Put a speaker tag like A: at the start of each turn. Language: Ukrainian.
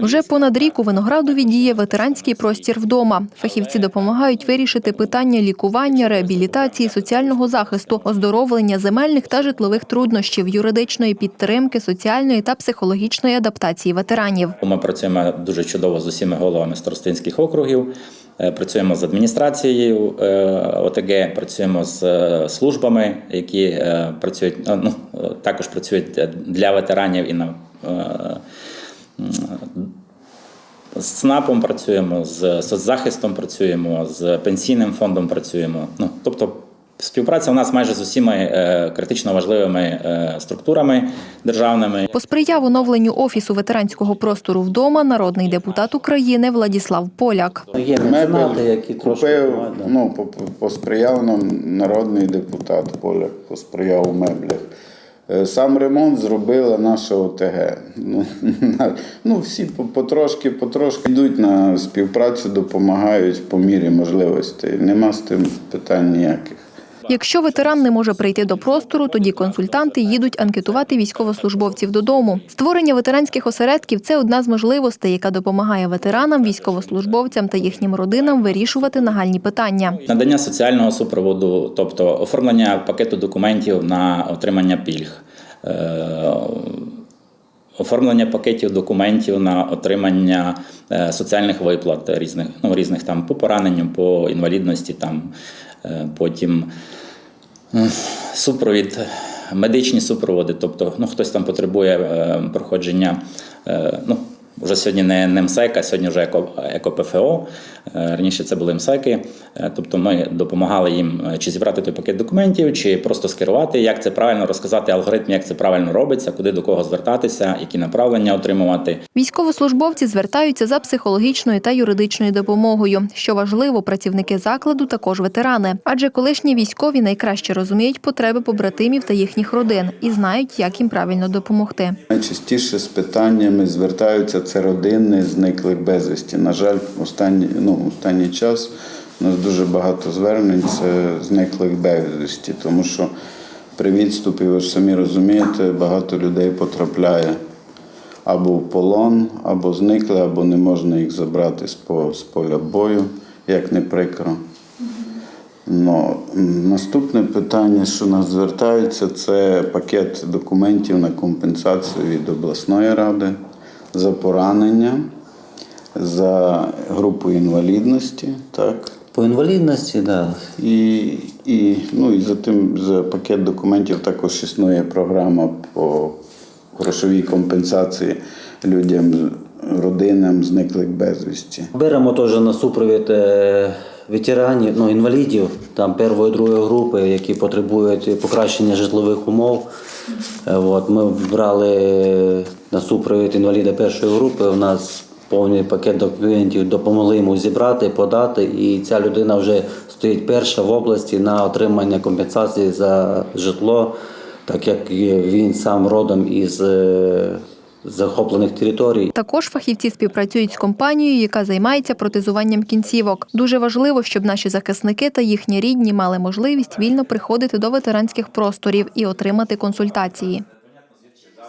A: Вже понад рік у Виноградові діє ветеранський простір вдома. Фахівці допомагають вирішити питання лікування, реабілітації, соціального захисту, оздоровлення земельних та житлових труднощів, юридичної підтримки, соціальної та психологічної адаптації ветеранів.
B: Ми працюємо дуже чудово з усіма головами старостинських округів. е, Працюємо з адміністрацією е, ОТГ, працюємо з е, службами, які працюють ну, також працюють для ветеранів і на з ЦНАПом працюємо, з соцзахистом працюємо, з пенсійним фондом працюємо. Ну, тобто співпраця у нас майже з усіма е, критично важливими е, структурами державними.
A: Посприяв оновленню офісу ветеранського простору вдома народний депутат України Владіслав Поляк.
C: Є меценати, які трошки
D: купив, ну, по- по- посприяв нам народний депутат Поляк, посприяв у меблях. Е, Сам ремонт зробила наша ОТГ. Ну, ну всі по- потрошки, потрошки йдуть на співпрацю, допомагають по мірі можливостей. Нема з тим питань ніяких.
A: Якщо ветеран не може прийти до простору, тоді консультанти їдуть анкетувати військовослужбовців додому. Створення ветеранських осередків це одна з можливостей, яка допомагає ветеранам, військовослужбовцям та їхнім родинам вирішувати нагальні питання.
B: Надання соціального супроводу, тобто оформлення пакету документів на отримання пільг, е, оформлення пакетів документів на отримання е, соціальних виплат різних, ну, різних там по пораненню, по інвалідності, там, потім е, супровід, медичні супроводи, тобто ну, хтось там потребує е, проходження. е, ну, вже сьогодні не, не МСЕК, а сьогодні вже еко, екоПФО. Е, Раніше це були МСЕКи. Е, Тобто ми допомагали їм е, чи зібрати той пакет документів, чи просто скерувати, як це правильно розказати алгоритм, як це правильно робиться, куди до кого звертатися, які направлення отримувати.
A: Військовослужбовці звертаються за психологічною та юридичною допомогою. Що важливо, працівники закладу також ветерани, адже колишні військові найкраще розуміють потреби побратимів та їхніх родин і знають, як їм правильно допомогти.
D: Найчастіше з питаннями звертаються це родини зниклих безвісті. На жаль, останній, ну, останній час у нас дуже багато звернень це зниклих безвісті, тому що при відступі, ви ж самі розумієте, багато людей потрапляє або в полон, або зникли, або не можна їх забрати з, поля бою, як не прикро. Ну, м, наступне питання, що нас звертаються, це пакет документів на компенсацію від обласної ради за поранення, за групу інвалідності, так.
C: По інвалідності, да.
D: І, і, ну, і за тим за пакет документів також існує програма по грошовій компенсації людям, родинам зниклих безвісті.
C: Беремо теж на супровід е, ветеранів, ну, інвалідів, там першої, другої групи, які потребують покращення житлових умов. Е, От, ми брали на супровід інваліда першої групи. У нас повний пакет документів допомогли йому зібрати, подати, і ця людина вже стоїть перша в області на отримання компенсації за житло, так як він сам родом із е, захоплених територій.
A: Також фахівці співпрацюють з компанією, яка займається протезуванням кінцівок. Дуже важливо, щоб наші захисники та їхні рідні мали можливість вільно приходити до ветеранських просторів і отримати консультації.